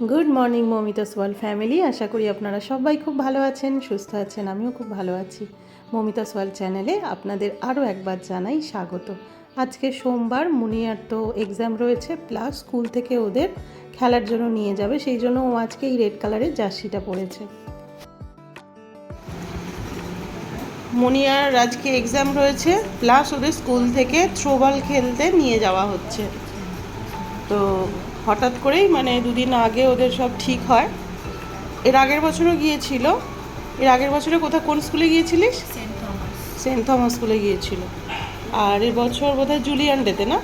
Good morning Momita's world family আশা করি আপনারা সবাই খুব ভালো আছেন, সুস্থ আছেন, আমিও খুব ভালো আছি। মমিতাস ওয়ার্ল্ড চ্যানেলে আপনাদের আরও একবার জানাই স্বাগত। আজকে সোমবার মুনিয়ার তো এক্সাম রয়েছে প্লাস স্কুল থেকে ওদের খেলার জন্য নিয়ে যাবে, সেই জন্য ও আজকে এই রেড কালারের জার্সিটা পরেছে। মুনিয়ার আজকে এক্সাম রয়েছে প্লাস ওদের স্কুল থেকে থ্রোবল খেলতে নিয়ে যাওয়া হচ্ছে। তো হঠাৎ করেই মানে দুদিন আগে ওদের সব ঠিক হয়। এর আগের বছরও গিয়েছিল। এর আগের বছরে কোথাও কোন স্কুলে গিয়েছিলিস? Saint Thomas. স্কুলে গিয়েছিল। আর এর বছর বোধহয় জুলিয়ান ডেতে না?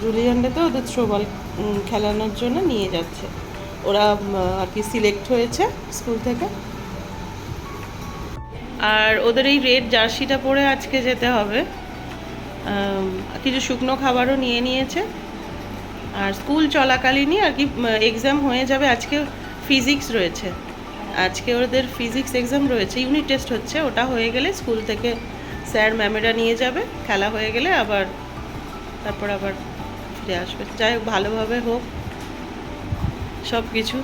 জুলিয়ান ডেতে ওদের থ্রোবল খেলানোর জন্য নিয়ে যাচ্ছে। ওরা আর কি সিলেক্ট হয়েছে স্কুল থেকে। আর ওদের এই রেড জার্সিটা পরে আজকে যেতে হবে। কিছু শুকনো খাবারও নিয়ে নিয়েছে। আর স্কুল চলাকালীনই আর কি এক্সাম হয়ে যাবে। আজকে ফিজিক্স রয়েছে। আজকে ওদের ফিজিক্স এক্সাম রয়েছে। ইউনিট টেস্ট হচ্ছে। ওটা হয়ে গেলে স্কুল থেকে স্যার ম্যামেরা নিয়ে যাবে। খেলা হয়ে গেলে আবার, তারপর আবার ফিরে আসবে। যাই হোক, ভালোভাবে হোক। সব কিছু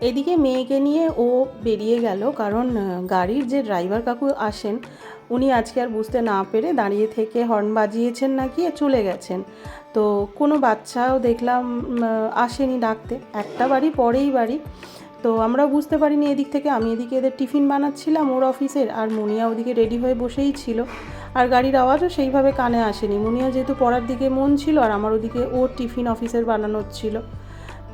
এদিকে মেয়েকে নিয়ে ও বেরিয়ে গেল। কারণ গাড়ির যে ড্রাইভার কাকু আসেন উনি আজকে আর বুঝতে না পেরে দাঁড়িয়ে থেকে হর্ন বাজিয়েছেন নাকি চলে গেছেন। তো কোনো বাচ্চাও দেখলাম আসেনি ডাকতে। একটা বাড়ি পরেই বাড়ি। তো আমরা বুঝতে পারিনি এদিক থেকে। আমি এদিকে এদের টিফিন বানাচ্ছিলাম ওর অফিসের, আর মুনিয়া ওদিকে রেডি হয়ে বসেই ছিল। আর গাড়ির আওয়াজও সেইভাবে কানে আসেনি। মুনিয়া যেহেতু পড়ার দিকে মন ছিল, আর আমার ওদিকে ওর টিফিন অফিসের বানানোর ছিল।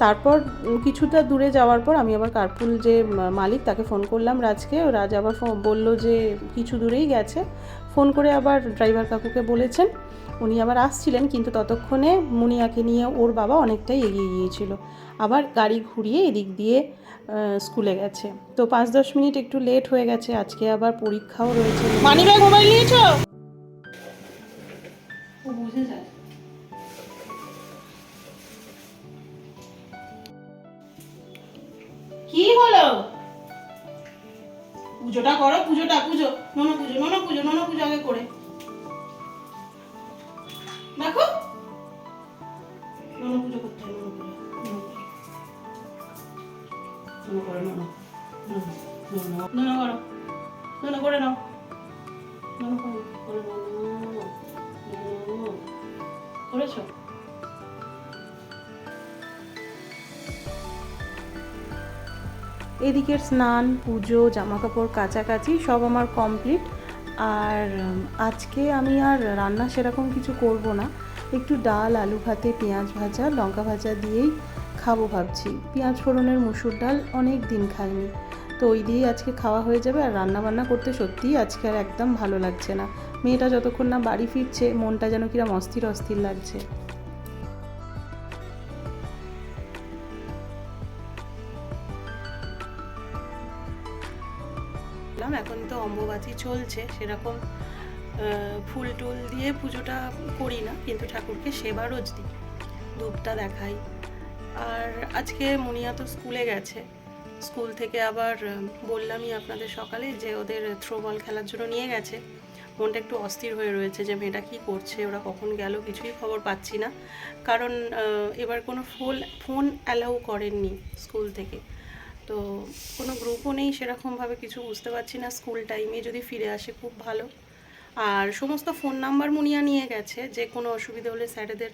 তারপর কিছুটা দূরে যাওয়ার পর আমি আবার কার্পুল যে মালিক তাকে ফোন করলাম রাজকে। রাজ আবার বলল যে কিছু দূরেই গেছে। ফোন করে আবার ড্রাইভার কাকুকে বলেছেন। উনি আবার আসছিলেন, কিন্তু ততক্ষণে মুনিয়াকে নিয়ে ওর বাবা অনেকটাই এগিয়ে গিয়েছিল। আবার গাড়ি ঘুরিয়ে এদিক দিয়ে স্কুলে গেছে। তো পাঁচ দশ মিনিট একটু লেট হয়ে গেছে, আজকে আবার পরীক্ষাও রয়েছে। মানি মোবাইল নিয়েছো? ও বুঝে যায় পুজোটা করো পুজোটা পুজো নন পুজো নন পুজো নন পুজো আগে করে দেখো নন পুজো করতে হয় নন করে করে নাও করেছ এদিকের স্নান, পুজো, জামাকাপড় কাচাকাচি সব আমার কমপ্লিট। আর আজকে আমি আর রান্না সেরকম কিছু করব না। একটু ডাল, আলু ভাতে, পেঁয়াজ ভাজা, লঙ্কা ভাজা দিয়েই খাব ভাবছি। পেঁয়াজ ফোড়নের মুসুর ডাল অনেক দিন খাইনি। তো ওই দিয়েই আজকে খাওয়া হয়ে যাবে। আর রান্না বান্না করতে সত্যিই আজকে আর একদম ভালো লাগছে না। মেয়েটা যতক্ষণ না বাড়ি ফিরছে, মনটা যেন কিরম অস্থির অস্থির লাগছে। অম্বুবাচী চলছে, সেরকম ফুল টুল দিয়ে পুজোটা করি না, কিন্তু ঠাকুরকে সেবা রোজ দিই ধূপটা দেখাই। আর আজকে মুনিয়া তো স্কুলে গেছে, স্কুল থেকে আবার বললামই আপনাদের সকালে যে ওদের থ্রোবল খেলার জন্য নিয়ে গেছে। মনটা একটু অস্থির হয়ে রয়েছে যে মেয়েটা কী করছে, ওরা কখন গেল কিছুই খবর পাচ্ছি না। কারণ এবার কোনো ফোন ফোন অ্যালাউ করেননি স্কুল থেকে। তো কোনো গ্রুপও নেই, সেরকমভাবে কিছু বুঝতে পারছি না। স্কুল টাইমে যদি ফিরে আসে খুব ভালো। আর সমস্ত ফোন নাম্বার মুনিয়া নিয়ে গেছে, যে কোনো অসুবিধা হলে স্যারেদের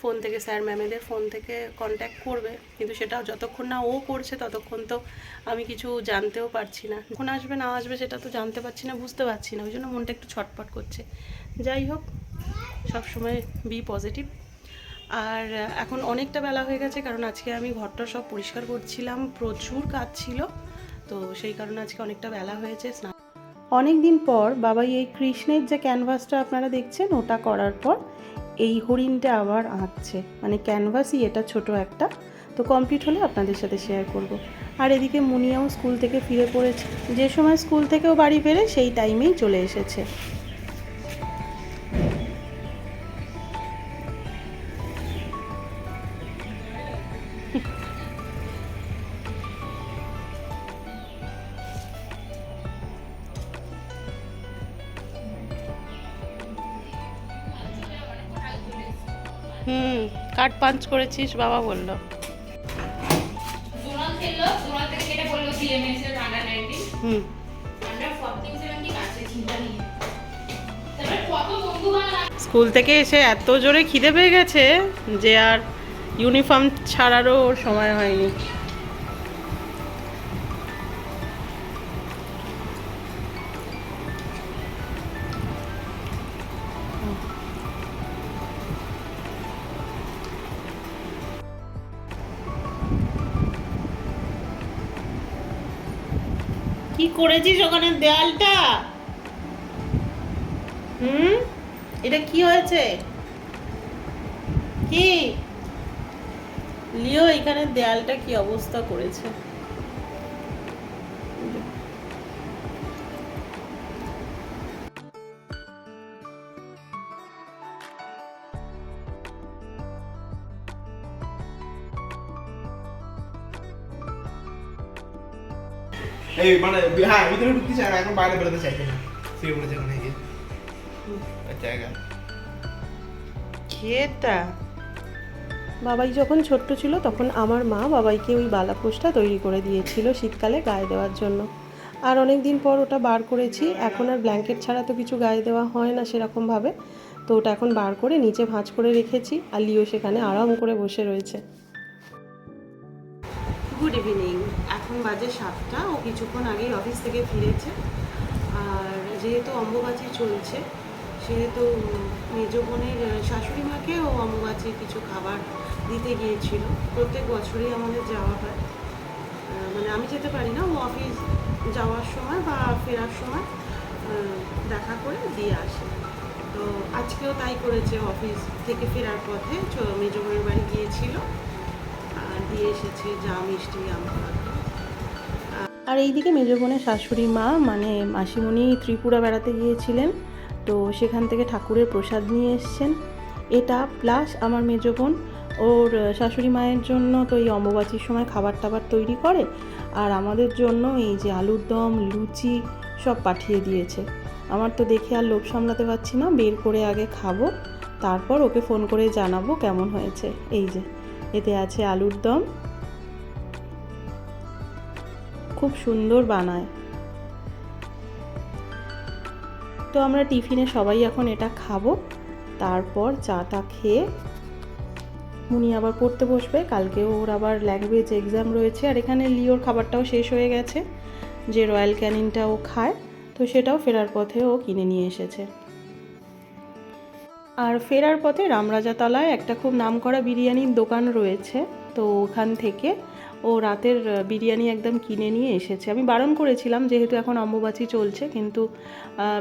ফোন থেকে, স্যার ম্যামেদের ফোন থেকে কন্ট্যাক্ট করবে। কিন্তু সেটা যতক্ষণ না ও করছে, ততক্ষণ তো আমি কিছু জানতেও পারছি না। কখন আসবে, না আসবে সেটা তো জানতে পারছি না, বুঝতে পারছি না। ওই জন্য মনটা একটু ছটপট করছে। যাই হোক, সবসময় বি পজিটিভ আর এখন অনেকটা বেলা হয়ে গেছে কারণ আজকে আমি ঘরটা সব পরিষ্কার করছিলাম, প্রচুর কাজ ছিল, তো সেই কারণে আজকে অনেকটা বেলা হয়েছে স্নান অনেক দিন পর বাবাই এই কৃষ্ণের যে ক্যানভাসটা আপনারা দেখছেন, ওটা করার পর এই হরিণটা আবার আঁকছে। মানে ক্যানভাসই এটা ছোট একটা, তো কমপ্লিট হলে আপনাদের সাথে শেয়ার করব। আর এদিকে মুনিয়াও স্কুল থেকে ফিরে পড়েছে। যে সময় স্কুল থেকেও বাড়ি ফেরে, সেই টাইমেই চলে এসেছে। হুম কার্ড পাঞ্চ করেছিস বাবা বলল। হুম। স্কুল থেকে এসে এত জোরে খিদে পেয়ে গেছে যে আর ইউনিফর্ম ছাড়ারও সময় হয়নি। করেছিস ওখানে দেয়ালটা? হুম? এটা কি হয়েছে? কি? লিও এখানে দেয়ালটা কি অবস্থা করেছে? এই মানে হ্যাঁ ভিতরে ঢুকতে চায় না এখন বাইরে বেরোতে চাইছে না শুয়ে পড়েছে ওখানে গিয়ে জায়গা খেতা। বাবাই যখন ছোট্ট ছিল তখন আমার মা বাবাইকে ওই বালাপোষটা তৈরি করে দিয়েছিল শীতকালে গায়ে দেওয়ার জন্য। আর অনেক দিন পর ওটা বার করেছি। এখন আর ব্ল্যাঙ্কেট ছাড়া তো কিছু গায়ে দেওয়া হয় না সেরকমভাবে। তো ওটা এখন বার করে নিচে ভাঁজ করে রেখেছি আর লিও সেখানে আরাম করে বসে রয়েছে। গুড ইভিনিং এখন বাজে সাতটা, ও কিছুক্ষণ আগেই অফিস থেকে ফিরেছে। আর যেহেতু অম্বুবাচী চলছে, সেহেতু মেজ বোনের শাশুড়ি মাকে ও অম্বুবাচীর কিছু খাবার দিতে গিয়েছিল। প্রত্যেক বছরই আমাদের যাওয়া হয়। মানে আমি যেতে পারি না, ও অফিস যাওয়ার সময় বা ফেরার সময় দেখা করে দিয়ে আসে। তো আজকেও তাই করেছে অফিস থেকে ফেরার পথে চ- মেজ বোনের বাড়ি গিয়েছিল। দিয়ে এসেছে, যা মিষ্টি আর এইদিকে মেজ বোনের শাশুড়ি মা মানে মাসিমণি ত্রিপুরা বেড়াতে গিয়েছিলেন, তো সেখান থেকে ঠাকুরের প্রসাদ নিয়ে এসছেন। এটা প্লাস আমার মেজ বোন ওর শাশুড়ি মায়ের জন্য তো এই অম্বুবাচীর সময় খাবার টাবার তৈরি করে, আর আমাদের জন্য এই যে আলুর দম, লুচি সব পাঠিয়ে দিয়েছে। আমার তো দেখে আর লোভ সামলাতে পারছি না, বের করে আগে খাব, তারপর ওকে ফোন করে জানাব কেমন হয়েছে। এই যে। এতে আছে আলুর দম। খুব সুন্দর বানায়। তো আমরা টিফিনে সবাই এখন এটা খাব। তারপর চাটা খেয়ে মুনি আবার পড়তে বসবে। কালকে ওর আবার ল্যাঙ্গুয়েজ এক্সাম রয়েছে। আর এখানে লিওর খাবারটাও শেষ হয়ে গেছে। যে রয়্যাল ক্যানিনটা ও খায়, তো সেটাও ফেরার পথে ও কিনে নিয়ে এসেছে। আর ফেরার পথে রামরাজাতলায় একটা খুব নামকরা বিরিয়ানির দোকান রয়েছে। তো ওখান থেকে ও রাতের বিরিয়ানি একদম কিনে নিয়ে এসেছে। আমি বারণ করেছিলাম যেহেতু এখন অম্বুবাচী চলছে, কিন্তু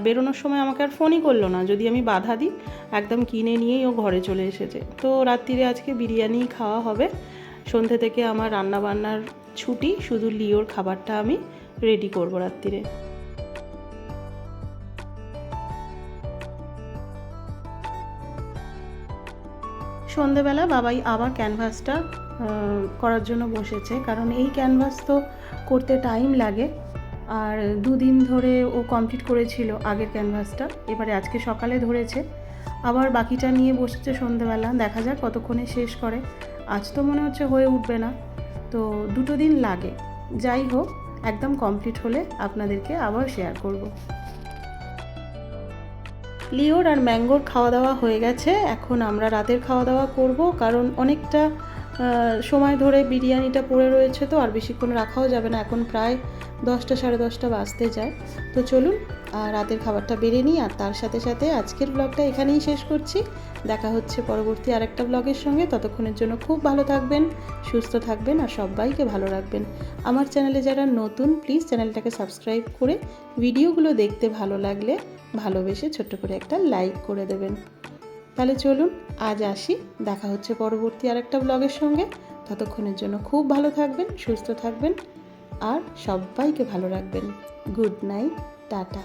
বেরোনোর সময় আমাকে আর ফোনই করল না। যদি আমি বাধা দিই, একদম কিনে নিয়েই ও ঘরে চলে এসেছে। তো রাত্রিরে আজকে বিরিয়ানি খাওয়া হবে। সন্ধ্যে থেকে আমার রান্নাবান্নার ছুটি, শুধু লিওর খাবারটা আমি রেডি করব রাত্রিরে। সন্ধেবেলা বাবাই আবার ক্যানভাসটা করার জন্য বসেছে। কারণ এই ক্যানভাস তো করতে টাইম লাগে। আর দুদিন ধরে ও কমপ্লিট করেছিল আগের ক্যানভাসটা এবারে আজকে সকালে ধরেছে। আবার বাকিটা নিয়ে বসেছে সন্ধেবেলা। দেখা যাক কতক্ষণে শেষ করে। আজ তো মনে হচ্ছে হয়ে উঠবে না। তো দুটো দিন লাগে। যাই হোক, একদম কমপ্লিট হলে আপনাদেরকে আবার শেয়ার করব। লিওর আর ম্যাঙ্গোর খাওয়া দাওয়া হয়ে গেছে। এখন আমরা রাতের খাওয়া দাওয়া করব, কারণ অনেকটা সময় ধরে বিরিয়ানিটা পড়ে রয়েছে তো, আর বেশিক্ষণ রাখাও যাবে না। এখন প্রায় দশটা, সাড়ে দশটা বাজতে যায়। তো চলুন রাতের খাবারটা বেড়ে নিই, আর তার সাথে সাথে আজকের ব্লগটা এখানেই শেষ করছি। দেখা হচ্ছে পরবর্তী আরেকটা ব্লগের সঙ্গে। ততক্ষণের জন্য খুব ভালো থাকবেন, সুস্থ থাকবেন, আর সবাইকে ভালো রাখবেন। আমার চ্যানেলে যারা নতুন, প্লিজ চ্যানেলটাকে সাবস্ক্রাইব করে ভিডিওগুলো দেখতে ভালো লাগলে ভালোবেসে ছোট্ট করে একটা লাইক করে দেবেন। তাহলে চলুন, আজ আসি। দেখা হচ্ছে পরবর্তী আরেকটা ব্লগের সঙ্গে। ততক্ষণের জন্য খুব ভালো থাকবেন, সুস্থ থাকবেন, আর সবাইকে ভালো রাখবেন। Good night tata.